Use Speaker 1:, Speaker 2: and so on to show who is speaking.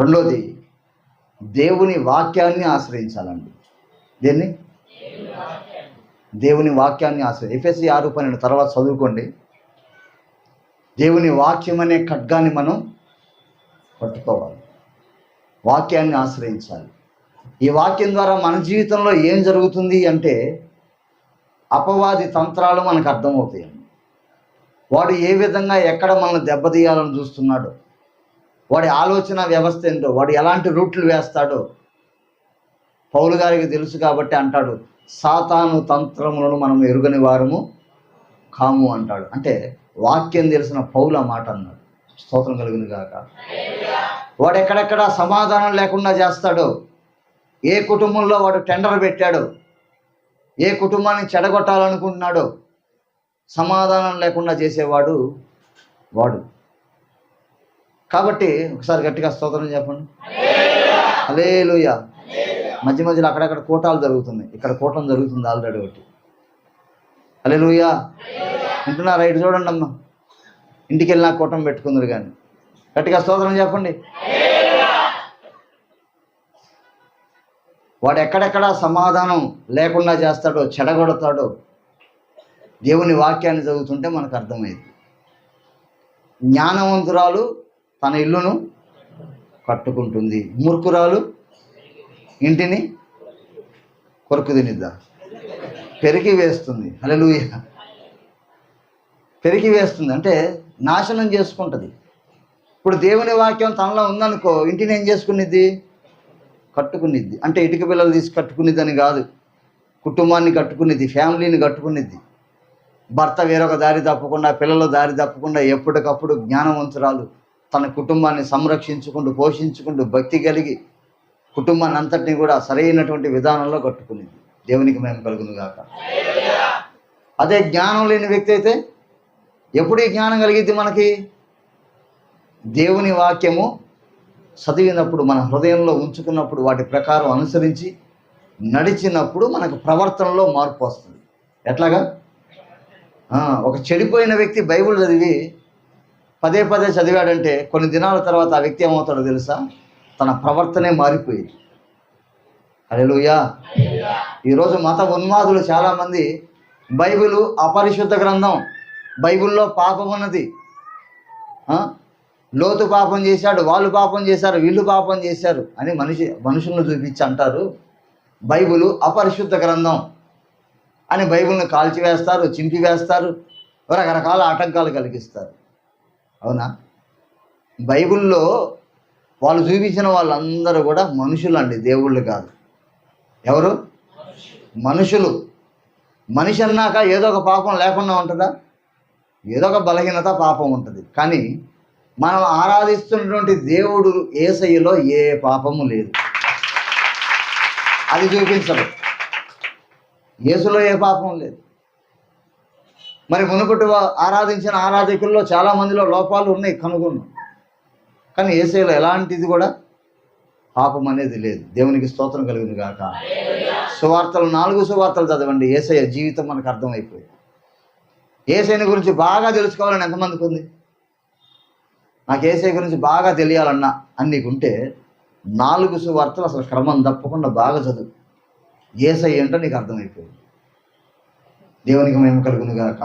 Speaker 1: రెండోది దేవుని వాక్యాన్ని ఆశ్రయించాలండి. దేన్ని? దేవుని వాక్యాన్ని ఆశ్రయి ఎఫ్ఎస్సి ఆరు పన్నెండు తర్వాత చదువుకోండి. దేవుని వాక్యం అనే ఖడ్గాన్ని మనం పట్టుకోవాలి. వాక్యాన్ని ఆశ్రయించాలి. ఈ వాక్యం ద్వారా మన జీవితంలో ఏం జరుగుతుంది అంటే అపవాది తంత్రాలు మనకు అర్థమవుతాయి వాడు ఏ విధంగా ఎక్కడ మనల్ని దెబ్బతీయాలని చూస్తున్నాడో వాడి ఆలోచన వ్యవస్థ ఏంటో వాడు ఎలాంటి రూట్లు వేస్తాడో పౌలు గారికి తెలుసు కాబట్టి అంటాడు సాతాను తంత్రములను మనం ఎరుగని వారము కాము అంటాడు. అంటే వాక్యం తెలిసిన పౌల మాట అన్నాడు. స్తోత్రం కలిగింది కాక వాడు ఎక్కడెక్కడ సమాధానం లేకుండా చేస్తాడో ఏ కుటుంబంలో వాడు టెండర్ పెట్టాడో ఏ కుటుంబాన్ని చెడగొట్టాలనుకుంటున్నాడో సమాధానం లేకుండా చేసేవాడు వాడు. కాబట్టి ఒకసారి గట్టిగా స్తోత్రం చెప్పండి. అలేలుయ మధ్య మధ్యలో అక్కడక్కడ కూటాలు జరుగుతున్నాయి. ఇక్కడ కూటం జరుగుతుంది ఆల్రెడీ ఒకటి. అలేలుయ వింటున్నారా? ఇటు చూడండి అమ్మ. ఇంటికి వెళ్ళినా కూటం పెట్టుకుందరు కానీ. గట్టిగా స్తోత్రం చెప్పండి. వాడు ఎక్కడెక్కడ సమాధానం లేకుండా చేస్తాడో చెడగొడతాడో దేవుని వాక్యాన్ని చదువుతుంటే మనకు అర్థమైంది. జ్ఞానవంతురాలు తన ఇల్లును కట్టుకుంటుంది. మూర్ఖురాలు ఇంటిని కొరకు తినిద్దా? పెరిగి వేస్తుంది. హల్లెలూయ. పెరిగి వేస్తుంది. అంటే నాశనం చేసుకుంటుంది. ఇప్పుడు దేవుని వాక్యం తనలో ఉందనుకో ఇంటిని ఏం చేసుకునిద్ది? కట్టుకునిద్ది. అంటే ఇటుక పిల్లలు తీసి కట్టుకునిద్దని కాదు. కుటుంబాన్ని కట్టుకునిద్ది ఫ్యామిలీని కట్టుకునిద్ది. భర్త వేరొక దారి తప్పకుండా పిల్లలు దారి తప్పకుండా ఎప్పటికప్పుడు జ్ఞానవంతురాలు తన కుటుంబాన్ని సంరక్షించుకుంటూ పోషించుకుంటూ భక్తి కలిగి కుటుంబాన్ని అంతటిని కూడా సరైనటువంటి విధానంలో కట్టుకునేది. దేవునికి మేము కలుగును గాక. అదే జ్ఞానం లేని వ్యక్తి అయితే ఎప్పుడు ఈ జ్ఞానం కలిగిద్ది మనకి? దేవుని వాక్యము చదివినప్పుడు మన హృదయంలో ఉంచుకున్నప్పుడు వాటి ప్రకారం అనుసరించి నడిచినప్పుడు మనకు ప్రవర్తనలో మార్పు వస్తుంది. ఎట్లాగా? ఒక చెడిపోయిన వ్యక్తి బైబిల్ చదివి పదే పదే చదివాడంటే కొన్ని దినాల తర్వాత ఆ వ్యక్తి ఏమవుతాడో తెలుసా? తన ప్రవర్తనే మారిపోయింది. హల్లెలూయా. ఈరోజు మత ఉన్మాదులు చాలామంది బైబిల్ అపరిశుద్ధ గ్రంథం బైబిల్లో పాపం ఉన్నది. లోతు పాపం చేశాడు వాళ్ళు పాపం చేశారు వీళ్ళు పాపం చేశారు అని మనిషి మనుషులను చూపించి అంటారు. బైబిల్ అపరిశుద్ధ గ్రంథం అని బైబిల్ని కాల్చివేస్తారు చింపివేస్తారు రకరకాల ఆటంకాలు కలిగిస్తారు. అవునా? బైబిల్లో వాళ్ళు చూపించిన వాళ్ళందరూ కూడా మనుషులు అండి దేవుళ్ళు కాదు. ఎవరు? మనుషులు. మనిషి అన్నాక ఏదో ఒక పాపం లేకుండా ఉంటుందా? ఏదో ఒక బలహీనత పాపం ఉంటుంది. కానీ మనం ఆరాధిస్తున్నటువంటి దేవుడు ఏసయ్యలో ఏ పాపము లేదు. అది చూపించడు యేసులో ఏ పాపం లేదు. మరి మునుపటి ఆరాధించిన ఆరాధకుల్లో చాలా మందిలో లోపాలు ఉన్నాయి కనుగొన్నాం. కానీ ఏసైలో ఎలాంటిది కూడా పాపం అనేది లేదు. దేవునికి స్తోత్రం కలిగింది కాక సువార్తలు నాలుగు సువార్తలు చదవండి. ఏసయ్య జీవితం మనకు అర్థమైపోయింది. ఏసైని గురించి బాగా తెలుసుకోవాలని ఎంతమందికి ఉంది? నాకు ఏసై గురించి బాగా తెలియాలన్నా అని ఉంటే నాలుగు సువార్తలు అసలు క్రమం తప్పకుండా బాగా చదువు. ఏసై ఏంటో నీకు అర్థమైపోయింది. దేవునికి మేము కలుగును గాక